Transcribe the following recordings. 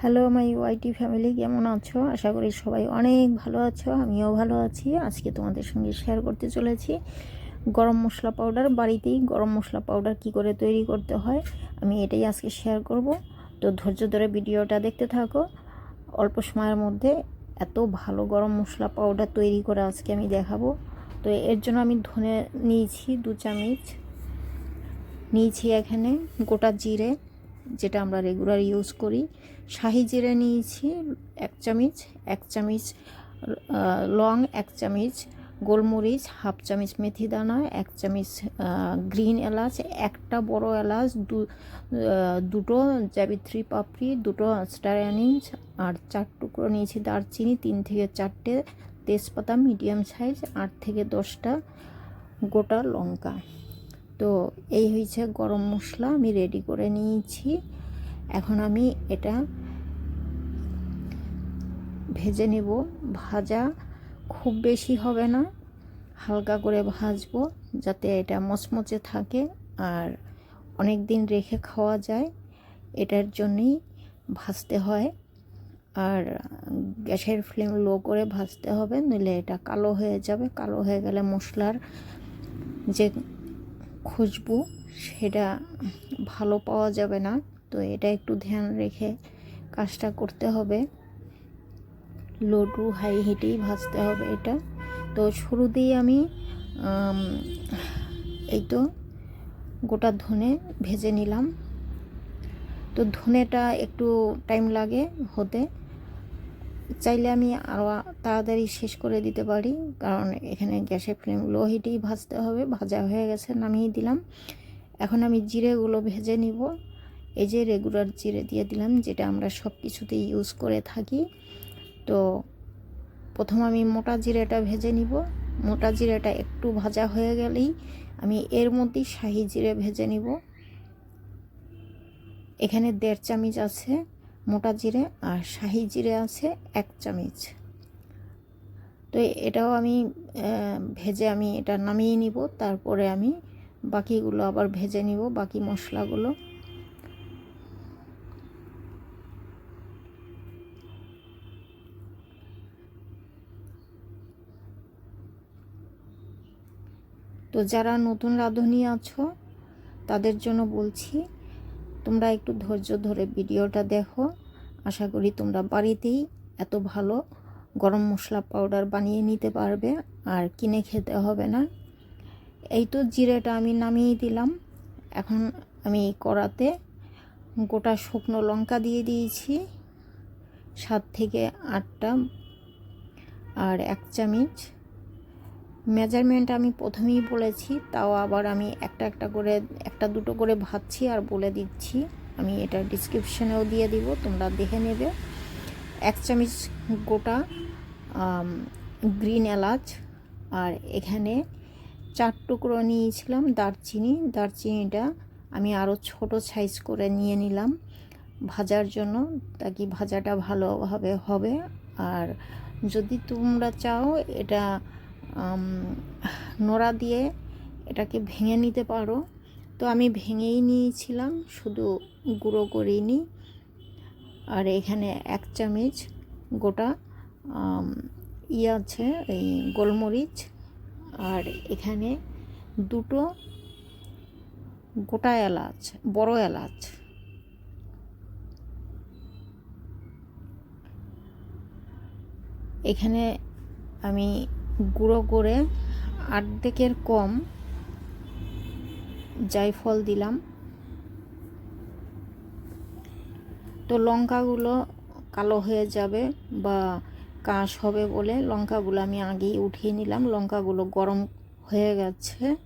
Hello my YT family, কেমন আছো? আশা করি সবাই অনেক ভালো আছো, আমিও ভালো আছি। আজকে তোমাদের সঙ্গে শেয়ার করতে চলেছি। গরম মশলা পাউডার বাড়িতেই গরম মশলা পাউডার কি করে তৈরি করতে হয়, আমি এটাই আজকে শেয়ার করব। তো ধৈর্য ধরে ভিডিওটা দেখতে থাকো। অল্প সময়ের মধ্যে এত ভালো গরম মশলা পাউডার তৈরি করে আজকে আমি দেখাবো। তো এর জন্য আমি ধনে নিয়েছি দু চামচ। নিয়েছি এখানে গোটা জিরে যেটা আমরা রেগুলার ইউজ করি। শাহি জিরে নিয়েছি, এক চামচ এক চামচ লং, এক চামচ, গোলমরিচ, হাফ চামচ মেথি দানা, এক চামচ গ্রিন এলাচ, একটা বড় এলাচ, দু দুটো জাবিত্রী পাপড়ি, দুটো স্টার অ্যানিঞ্চ আর চার টুকরো নিয়েছি দারচিনি, তিন থেকে চারটে তেজপাতা মিডিয়াম সাইজ আট থেকে দশটা গোটা লঙ্কা। তো এই হয়েছে গরম মশলা, আমি রেডি করে নিয়েছি। এখন আমি এটা ভেজে নেব। ভাজা খুব বেশি হবে না, হালকা করে ভাজবো যাতে এটা মচমচে থাকে আর অনেক দিন রেখে খাওয়া যায়। এটার জন্যই ভাজতে হয়। আর গ্যাসের ফ্লেম লো করে ভাজতে হবে, নইলে এটা কালো হয়ে যাবে। কালো হয়ে গেলে মশলার যে খুশবু সেটা ভালো পাওয়া যাবে না। তো এটা একটু ধ্যান রেখে কাজটা করতে হবে। লো টু হাই হিটেই ভাজতে হবে এটা। তো শুরুতেই আমি এই তো গোটা ধনে ভেজে নিলাম। তো ধনেটা একটু টাইম লাগে হতে। চাইলে আমি আরও তাড়াতাড়ি শেষ করে দিতে পারি, কারণ এখানে গ্যাসের ফ্লেম লো হিটেই ভাজতে হবে, ভাজা হয়ে গেছে, নামিয়ে দিলাম। এখন আমি জিরেগুলো ভেজে নিব। এই যে রেগুলার জিরে দিয়ে দিলাম, যেটা আমরা সব কিছুতেই ইউজ করে থাকি। তো প্রথম আমি মোটা জিরেটা ভেজে নিব। মোটা জিরেটা একটু ভাজা হয়ে গেলেই আমি এর মধ্যেই শাহি জিরে ভেজে নিব। এখানে দেড় চামচ আছে। মোটা জিরে আর শাহি জিরে আছে এক চামচ। তো এটাও আমি ভেজে আমি এটা নামিয়ে নিব, তারপরে আমি বাকিগুলো আবার ভেজে নিব, বাকি মশলাগুলো। তো যারা নতুন রাঁধুনি আছো, তাদের জন্য বলছি তোমরা একটু ধৈর্য ধরে ভিডিওটা দেখো। আশা করি তোমরা বাড়িতেই এত ভালো গরম মশলা পাউডার বানিয়ে নিতে পারবে আর কিনে খেতে হবে না। এই তো জিরেটা আমি নামিয়ে দিলাম। এখন আমি কড়াতে গোটা শুকনো লঙ্কা দিয়ে দিয়েছি, সাত থেকে আটটা, আর এক চামচ মেজারমেন্ট আমি প্রথমেই বলেছি, তাও আবার আমি একটা একটা করে, একটা দুটো করে ভাবছি আর বলে দিচ্ছি। আমি এটা ডিসক্রিপশানেও দিয়ে দিব, তোমরা দেখে নেবে। এক চামচ গোটা গ্রিন এলাচ, আর এখানে চার টুকরো নিয়েছিলাম দারচিনি। দারচিনিটা আমি আরও ছোট সাইজ করে নিয়ে নিলাম ভাজার জন্য তাকি ভাজাটা ভালোভাবে হবে? আর যদি তোমরা চাও, এটা নোড়া দিয়ে এটাকে ভেঙে নিতে পারো। তো আমি ভেঙেই নিয়েছিলাম, শুধু গুঁড়ো করিনি আর এখানে এক চামচ গোটা ই আছে, এই গোলমরিচ। আর এখানে দুটো গোটা এলাচ, বড় এলাচ। এখানে আমি গুঁড়ো করে আর্ধেকের কম জায়ফল দিলাম। তো লঙ্কাগুলো কালো হয়ে যাবে বা কাশ হবে বলে লঙ্কাগুলো আমি আগেই উঠিয়ে নিলাম। লঙ্কাগুলো গরম হয়ে গেছে।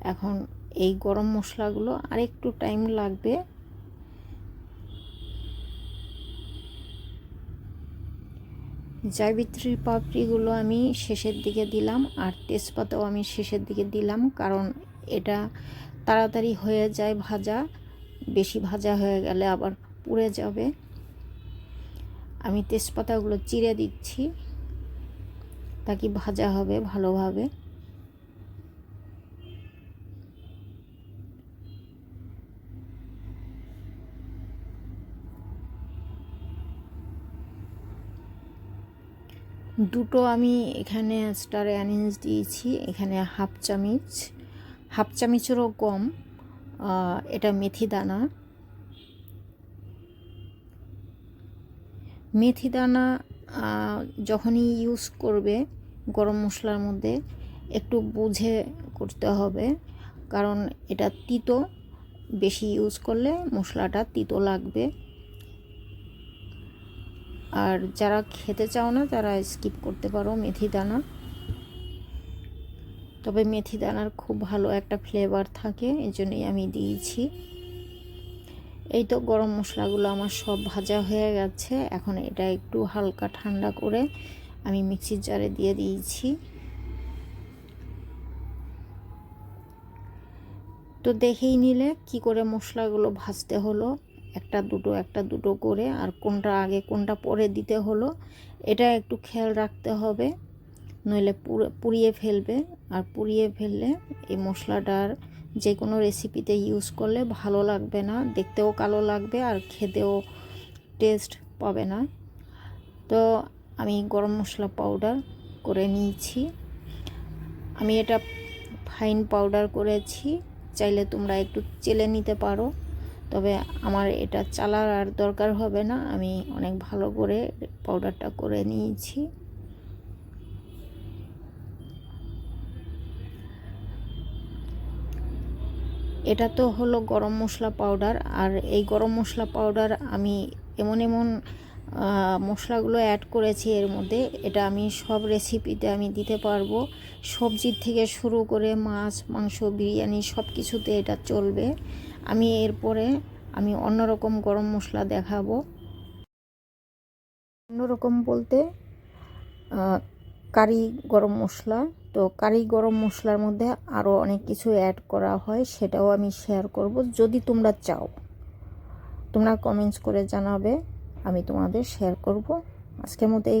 এখন এই গরম মশলাগুলো আরেকটু টাইম লাগবে। জাবিত্রীর পাপড়িগুলো আমি শেষের দিকে দিলাম আর তেজপাতাও আমি শেষের দিকে দিলাম কারণ এটা তাড়াতাড়ি হয়ে যায় ভাজা, বেশি ভাজা হয়ে গেলে আবার পুড়ে যাবে। আমি তেজপাতাগুলো চিড়ে দিচ্ছি তাকে ভাজা হবে ভালোভাবে? দুটো আমি এখানে স্টার অ্যানিস দিয়েছি, এখানে হাফ চামিচ। হাফ চামিচেরও কম এটা মেথি দানা। মেথি দানা যখনই ইউজ করবে গরম মশলার মধ্যে, একটু বুঝে করতে হবে। কারণ এটা তিতো, বেশি ইউজ করলে মশলাটা তিতো লাগবে। আর যারা খেতে চাও না, তারা স্কিপ করতে পারো মেথি দানা। তবে মেথি দানার খুব ভালো একটা ফ্লেভার থাকে এই জন্যই আমি দিয়েছি। এই তো গরম মশলাগুলো আমার সব ভাজা হয়ে গেছে। এখন এটা একটু হালকা ঠান্ডা করে আমি মিক্সির জারে দিয়ে দিয়েছি। তো দেখেই নিলে কি করে মশলাগুলো ভাজতে হলো। একটা দুটো একটা দুটো করে আর কোনটা আগে, কোনটা পরে দিতে হলো, এটা একটু খেয়াল রাখতে হবে। নইলে পুড়িয়ে ফেলবে। আর পুড়িয়ে ফেললে এই মশলাটার যে কোনো রেসিপিতে ইউজ করলে ভালো লাগবে না, দেখতেও কালো লাগবে আর খেতেও টেস্ট পাবে না। তো আমি গরম মশলা পাউডার করে নিয়েছি। আমি এটা ফাইন পাউডার করেছি। চাইলে তোমরা একটু চেলে নিতে পারো। তবে আমার এটা চালার আর দরকার হবে না। আমি অনেক ভালো করে পাউডারটা করে নিয়েছি। এটা তো হলো গরম মশলা পাউডার আর এই গরম মশলা পাউডার আমি এমন এমন মশলাগুলো অ্যাড করেছি এর মধ্যে। এটা আমি সব রেসিপিতে আমি দিতে পারব। সবজির থেকে শুরু করে মাছ, মাংস, বিরিয়ানি সব কিছুতে এটা চলবে। আমি এরপরে আমি অন্যরকম গরম মশলা দেখাবো। অন্যরকম বলতে কারি গরম মশলা। তো কারি গরম মশলার মধ্যে আরও অনেক কিছু অ্যাড করা হয়, সেটাও আমি শেয়ার করব। যদি তোমরা চাও, তোমরা কমেন্টস করে জানাবে। আমি তোমাদের শেয়ার করব। আজকের মতো এই